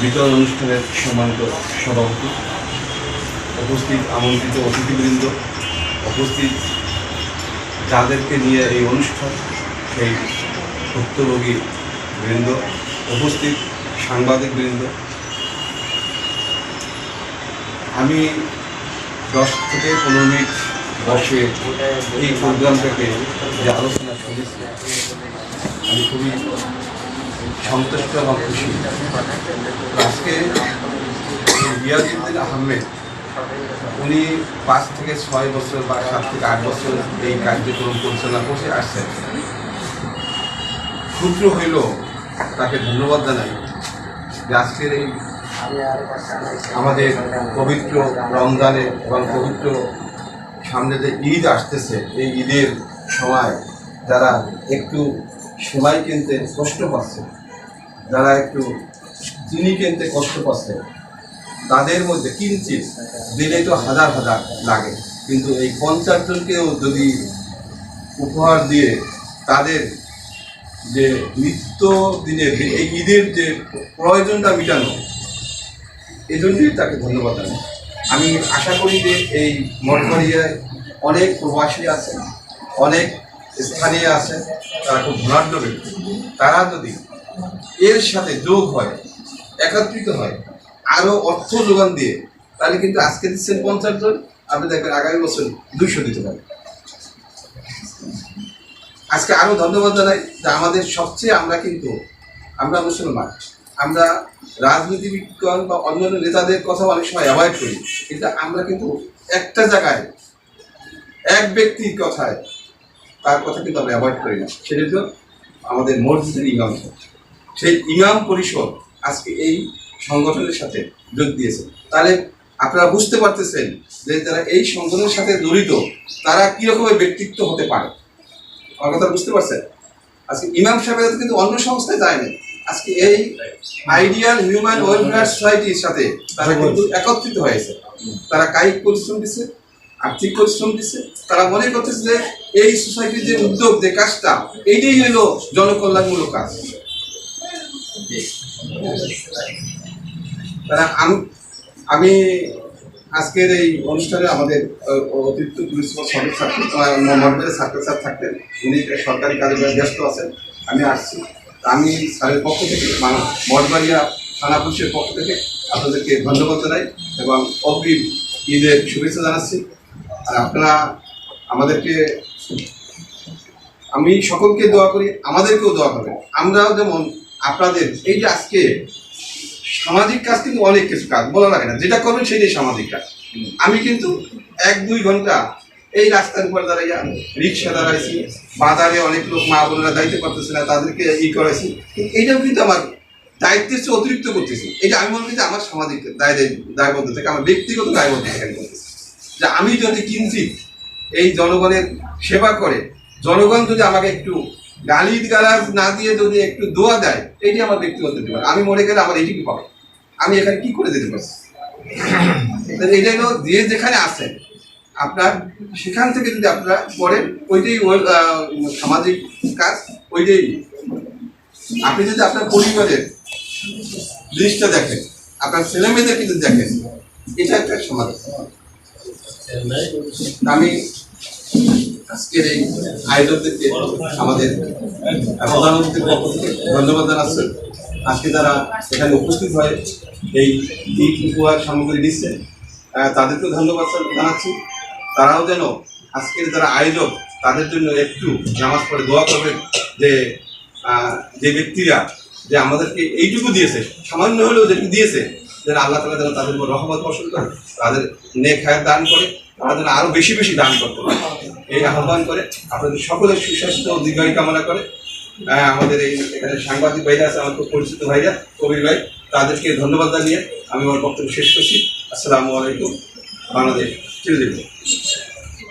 বিতরণ অনুষ্ঠানের সম্মানিত সভাপতি, উপস্থিত আমন্ত্রিত অতিথিবৃন্দ, উপস্থিত যাদেরকে নিয়ে এই অনুষ্ঠান, সেই ভুক্তভোগী বৃন্দ, উপস্থিত সাংবাদিক বৃন্দ। আমি দশ থেকে পনেরো মিনিট বসে এই প্রোগ্রামটাকে যে আলোচনা শুনেছি, আমি খুবই সন্তুষ্ট এবং খুশি। আজকে রিয়াজুদ্দিন আহমেদ, উনি পাঁচ থেকে ছয় বছর বা সাত থেকে আট বছর এই কার্যক্রম পরিচালনা করে আসছেন। ক্ষুদ্র হইলেও তাকে ধন্যবাদ জানাই যে আজকের এই আমাদের পবিত্র রমজানে এবং পবিত্র সামনে যে ঈদ আসতেছে, এই ঈদের সময় যারা একটু সেমাই কিনতে কষ্ট পাচ্ছে। যারা একটু চিনি কিনতে কষ্ট পাচ্ছে, তাদের মধ্যে কিঞ্চিত দিলে তো হাজার হাজার লাগে। কিন্তু এই পঞ্চাশ জনকেও যদি উপহার দিয়ে তাদের যে নিত্য দিনের এই ঈদের যে প্রয়োজনটা মেটানো এই জন্যই তাকে ধন্যবাদ জানাই। আমি আশা করি যে এই মঠবাড়িয়ায় অনেক প্রবাসী আছে অনেক স্থানীয় আছে, তারা খুব ধনাঢ্য ব্যক্তি। তারা যদি এর সাথে যোগ হয়, একত্রিত হয় আরও অর্থ যোগান দিয়ে, তাহলে কিন্তু আজকে দিচ্ছেন পঞ্চাশ জন, আপনি দেখবেন আগামী বছর দুইশো দিতে পারেন আজকে আরও ধন্যবাদ জানাই যে আমাদের সবচেয়ে আমরা কিন্তু, আমরা মুসলমান। আমরা রাজনীতিবিজ্ঞান বা অন্যান্য নেতাদের কথা অনেক সময় অ্যাভয়েড করি, কিন্তু আমরা কিন্তু একটা জায়গায় এক ব্যক্তির কথায় তার কথা কিন্তু আমরা অ্যাভয়েড করি না। সেটা হলো আমাদের মসজিদের ইমাম সেই ইমাম পরিষদ আজকে এই সংগঠনের সাথে যোগ দিয়েছে। তাহলে আপনারা বুঝতে পারতেছেন যে যারা এই সংগঠনের সাথে জড়িত, তারা কিরকমের ব্যক্তিত্ব হতে পারে? আমার কথা বুঝতে পারছেন? আজকে ইমাম সাহেবের কিন্তু অন্য সংস্থায় যায়নি আজকে এই আইডিয়াল হিউম্যান ওয়েলফেয়ার সোসাইটির সাথে তারা কিন্তু একত্রিত হয়েছে। তারা কায়িক পরিশ্রম দিচ্ছে আর্থিক পরিশ্রম দিচ্ছে তারা মনে করতেছে যে এই সোসাইটির যে উদ্যোগ, যে কাজটা, এইটাই হলো জনকল্যাণমূলক কাজ। তারা আমি আজকের এই অনুষ্ঠানে আমাদের অতিরিক্ত পুলিশ সদর থাকতেন মহানগরের ছাত্র স্যার থাকতেন। উনি সরকারি কাজে ব্যস্ত আছেন। আমি আসছি। আমি স্যারের পক্ষ থেকে মঠবাড়িয়া থানা পুলিশের পক্ষ থেকে আপনাদেরকে ধন্যবাদ জানাই এবং অগ্রিম ঈদের শুভেচ্ছা জানাচ্ছি। আর আপনারা আমাদেরকে, আমি সকলকে দোয়া করি, আমাদেরকেও দোয়া করবেন। আমরাও যেমন আপনাদের, এই যে আজকে সামাজিক কাজ কিন্তু অনেক কিছু কাজ, বলা লাগে না, যেটা করবেন সেটাই সামাজিক কাজ। আমি কিন্তু এক দুই ঘণ্টা এই রাস্তার উপর দাঁড়াইয়া রিক্সা দাঁড়াইছি, বাজারে অনেক লোক মা বোনেরা দায়িত্ব করতেছে না, তাদেরকে ই করাইছি এইটাও কিন্তু আমার দায়িত্বের চেয়ে অতিরিক্ত করতেছি। এটা আমি মনে করি যে আমার সামাজিক দায় দায়- দায়বদ্ধ থেকে, আমার ব্যক্তিগত দায়বদ্ধ থেকে করতেছি। যে আমি যদি কিঞ্চিত এই জনগণের সেবা করে জনগণ যদি আমাকে একটু গালিদ গালাজ না দিয়ে যদি একটু দোয়া দেয় এইটি আমার ব্যক্তিগত পারে আমি মরে গেলে আমার এইটুকু পাবে আমি এখানে কি করে দিতে পারছি এটা হলো যে যেখানে আছেন আপনার সেখান থেকে যদি আপনারা করেন ওইটাই ওই, সামাজিক কাজ ওইটাই। আপনি যদি আপনার পরিবারের জিনিসটা দেখেন আপনার ছেলেমেয়েদের কিন্তু দেখেন এটা একটা সমাজ আমি আজকের এই আয়োজকদেরকে আমাদের প্রধানমন্ত্রীর পক্ষ থেকে ধন্যবাদ জানাচ্ছি। আজকে যারা এখানে উপস্থিত হয়ে এই ঈদ উপহার সামগ্রী দিচ্ছে তাদেরকেও ধন্যবাদ জানাচ্ছি। তারাও যেন আজকের যারা আয়োজক, তাদের জন্য একটু নামাজ পড়ে দোয়া করবেন যে যে ব্যক্তিরা যে আমাদেরকে এইটুকু দিয়েছে, সামান্য হলেও যেটুকু দিয়েছে যেন আল্লাহ তালা যেন তাদের উপর রহমত বসন করে, তাদের নেক হায়াত দান করে, তারা যেন আরও বেশি বেশি দান করতে এই আহ্বান করে আপনাদের সকলের সুস্বাস্থ্য ও দীর্ঘায়ু কামনা করে আমাদের এই এখানে সাংবাদিক ভাইরা আছে, আমার খুব পরিচিত ভাইরা, কবির ভাই, তাদেরকে ধন্যবাদ জানিয়ে আমি আমার বক্তব্য শেষ করছি। আসসালামু আলাইকুম, বাংলাদেশ চিরদিন